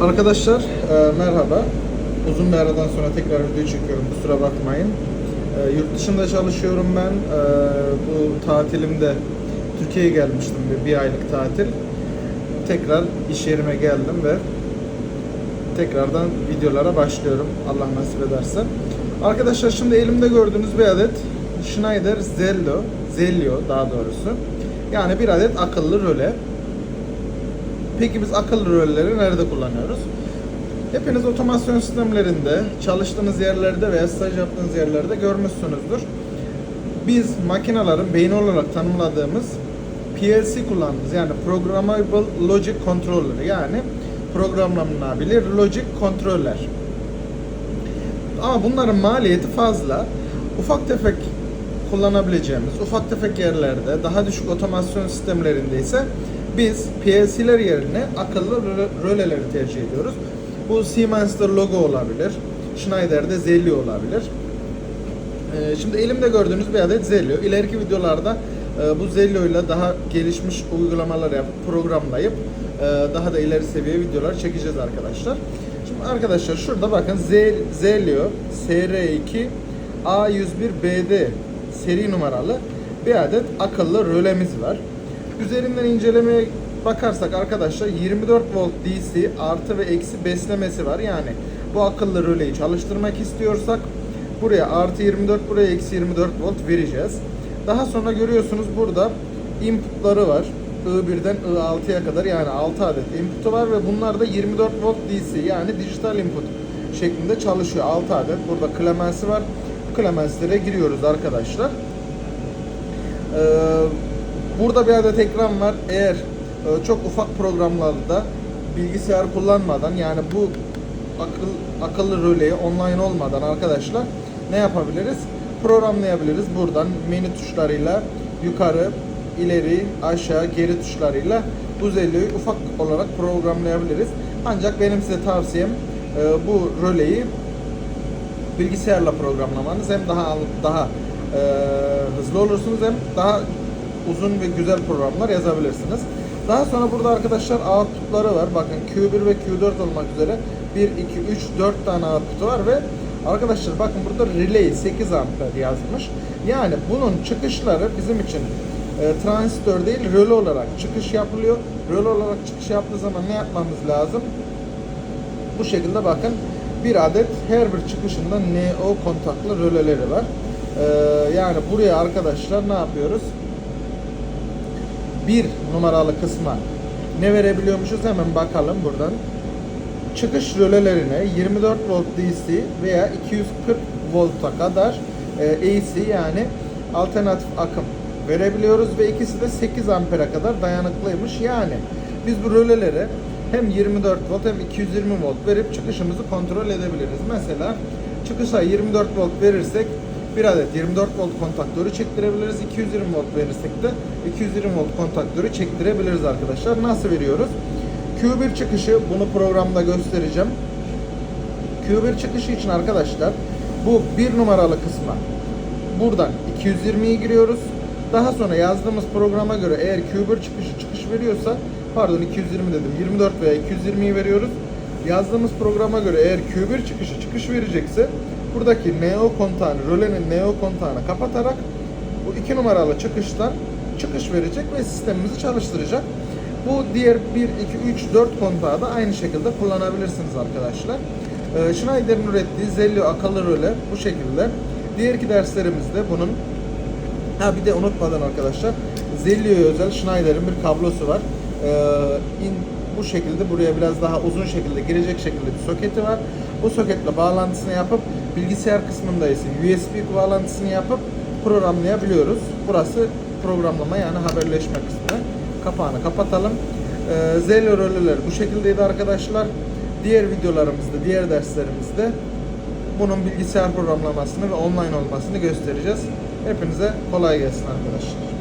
Arkadaşlar e, merhaba. Uzun bir aradan sonra tekrar video çekiyorum. Kusura bakmayın. E, yurt dışında çalışıyorum ben. E, bu tatilimde Türkiye'ye gelmiştim bir, bir aylık tatil. Tekrar iş yerime geldim ve tekrardan videolara başlıyorum. Allah nasip ederse. Arkadaşlar şimdi elimde gördüğünüz bir adet Schneider Zello, Zellio daha doğrusu. Yani bir adet akıllı röle. Peki biz akıllı röleleri nerede kullanıyoruz? Hepiniz otomasyon sistemlerinde, çalıştığınız yerlerde veya staj yaptığınız yerlerde görmüşsünüzdür. Biz makinaların beyni olarak tanımladığımız PLC kullandığımız yani Programmable Logic Controller yani programlanabilir logic kontroller. Ama bunların maliyeti fazla. Ufak tefek kullanabileceğimiz, ufak tefek yerlerde, daha düşük otomasyon sistemlerinde ise biz PLC'ler yerine akıllı rö- röleleri tercih ediyoruz. Bu Siemens'te logo olabilir, Schneider'de Zellio olabilir. Ee, Şimdi elimde gördüğünüz bir adet Zellio. İleriki videolarda e, bu Zellio ile daha gelişmiş uygulamalar yapıp programlayıp e, daha da ileri seviye videolar çekeceğiz arkadaşlar. Şimdi arkadaşlar şurada bakın Z- Zellio SR2 A101BD seri numaralı bir adet akıllı rölemiz var. Üzerinden incelemeye bakarsak arkadaşlar 24 volt DC artı ve eksi beslemesi var. Yani bu akıllı röleyi çalıştırmak istiyorsak buraya artı 24 buraya eksi 24 volt vereceğiz. Daha sonra görüyorsunuz burada inputları var. I1'den I6'ya kadar yani 6 adet inputu var ve bunlar da 24 volt DC yani dijital input şeklinde çalışıyor 6 adet. Burada klemensi var. Klemenslere giriyoruz arkadaşlar. Ee, burada bir adet ekran var. Eğer e, çok ufak programlarda bilgisayar kullanmadan yani bu akıl, akıllı röleyi online olmadan arkadaşlar ne yapabiliriz? Programlayabiliriz. Buradan menü tuşlarıyla yukarı, ileri, aşağı, geri tuşlarıyla bu Zello'yu ufak olarak programlayabiliriz. Ancak benim size tavsiyem e, bu röleyi bilgisayarla programlamanız hem daha daha e, hızlı olursunuz hem daha uzun ve güzel programlar yazabilirsiniz. Daha sonra burada arkadaşlar output'ları var. Bakın Q1 ve Q4 olmak üzere 1, 2, 3, 4 tane output'u var ve arkadaşlar bakın burada relay 8 amper yazmış. Yani bunun çıkışları bizim için e, transistör değil röle olarak çıkış yapılıyor. Röle olarak çıkış yaptığı zaman ne yapmamız lazım? Bu şekilde bakın bir adet her bir çıkışında NO kontaklı röleleri var. Ee, yani buraya arkadaşlar ne yapıyoruz? Bir numaralı kısma ne verebiliyormuşuz hemen bakalım buradan. Çıkış rölelerine 24 volt DC veya 240 volta kadar e, AC yani alternatif akım verebiliyoruz ve ikisi de 8 ampere kadar dayanıklıymış. Yani biz bu rölelere hem 24 volt hem 220 volt verip çıkışımızı kontrol edebiliriz. Mesela çıkışa 24 volt verirsek bir adet 24 volt kontaktörü çektirebiliriz. 220 volt verirsek de 220 volt kontaktörü çektirebiliriz arkadaşlar. Nasıl veriyoruz? Q1 çıkışı bunu programda göstereceğim. Q1 çıkışı için arkadaşlar bu bir numaralı kısma buradan 220'yi giriyoruz. Daha sonra yazdığımız programa göre eğer Q1 çıkışı çıkış veriyorsa pardon 220 dedim 24 veya 220'yi veriyoruz. Yazdığımız programa göre eğer Q1 çıkışı çıkış verecekse buradaki NO kontağını, rölenin NO kontağını kapatarak bu iki numaralı çıkıştan çıkış verecek ve sistemimizi çalıştıracak. Bu diğer 1, 2, 3, 4 kontağı da aynı şekilde kullanabilirsiniz arkadaşlar. Ee, Schneider'in ürettiği Zellio akıllı röle bu şekilde. Diğer iki derslerimizde bunun Ha bir de unutmadan arkadaşlar Zellio'ya özel Schneider'in bir kablosu var. Ee, in, bu şekilde buraya biraz daha uzun şekilde girecek şekilde bir soketi var. Bu soketle bağlantısını yapıp bilgisayar kısmında ise USB bağlantısını yapıp programlayabiliyoruz. Burası programlama yani haberleşme kısmı. Kapağını kapatalım. Ee, röleler bu şekildeydi arkadaşlar. Diğer videolarımızda, diğer derslerimizde bunun bilgisayar programlamasını ve online olmasını göstereceğiz. Hepinize kolay gelsin arkadaşlar.